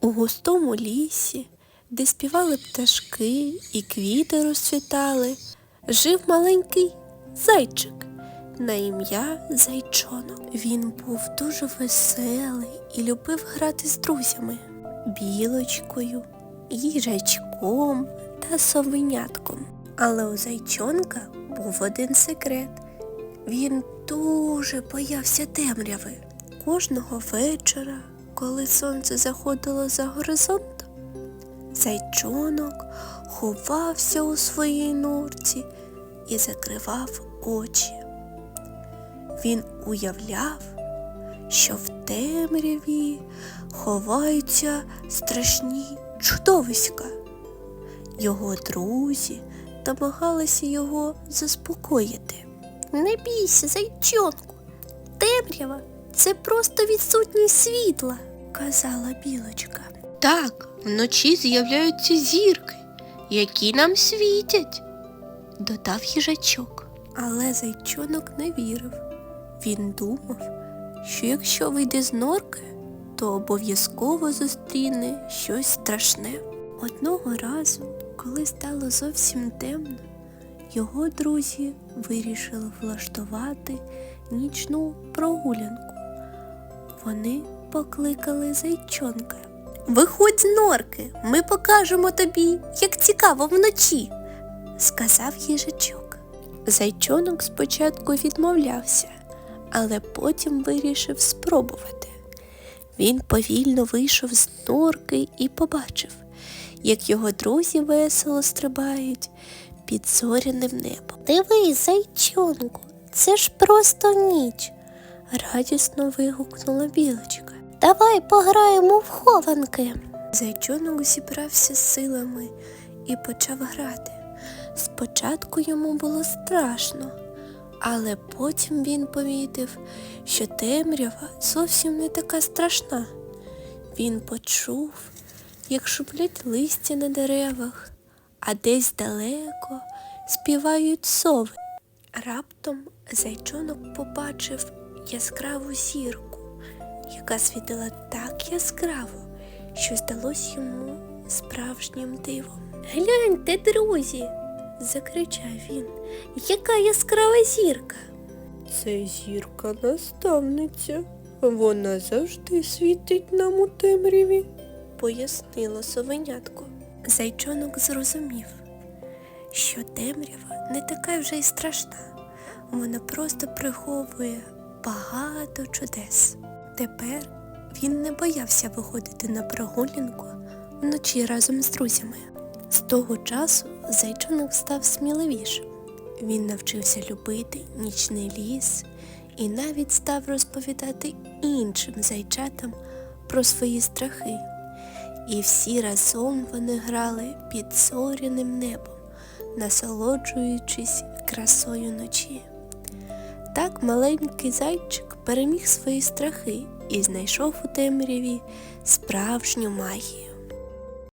У густому лісі, де співали пташки і квіти розцвітали, жив маленький зайчик на ім'я Зайчонок. Він був дуже веселий і любив грати з друзями білочкою, їжачком та совенятком. Але у зайчонка був один секрет. Він дуже боявся темряви. Кожного вечора, коли сонце заходило за горизонт, зайчонок ховався у своїй норці і закривав очі. Він уявляв, що в темряві ховаються страшні чудовиська. Його друзі намагалися його заспокоїти. Не бійся, зайчонку, темрява це просто відсутність світла, казала білочка. Так, вночі з'являються зірки, які нам світять, додав їжачок. Але зайчонок не вірив. Він думав, що якщо вийде з норки, то обов'язково зустріне щось страшне. Одного разу, коли стало зовсім темно, його друзі вирішили влаштувати нічну прогулянку. Вони покликали зайчонка. Виходь з норки, ми покажемо тобі, як цікаво вночі, сказав їжачок. Зайчонок спочатку відмовлявся, але потім вирішив спробувати. Він повільно вийшов з норки і побачив, як його друзі весело стрибають під зоряним небом. Дивись, зайчонку, це ж просто ніч, радісно вигукнула білочка. Давай пограємо в хованки. Зайчонок зібрався з силами і почав грати. Спочатку йому було страшно, але потім він помітив, що темрява зовсім не така страшна. Він почув, як шуплять листя на деревах, а десь далеко співають сови. Раптом зайчонок побачив яскраву зірку, яка світила так яскраво, що здалось йому справжнім дивом. Гляньте, друзі, закричав він, яка яскрава зірка. Це зірка наставниця. Вона завжди світить нам у темряві, пояснило совенятко. Зайчонок зрозумів, що темрява не така вже й страшна. Вона просто приховує багато чудес. Тепер він не боявся виходити на прогулянку вночі разом з друзями. З того часу зайчонок став сміливішим. Він навчився любити нічний ліс і навіть став розповідати іншим зайчатам про свої страхи. І всі разом вони грали під зоряним небом, насолоджуючись красою ночі. Так маленький зайчик переміг свої страхи і знайшов у темряві справжню магію.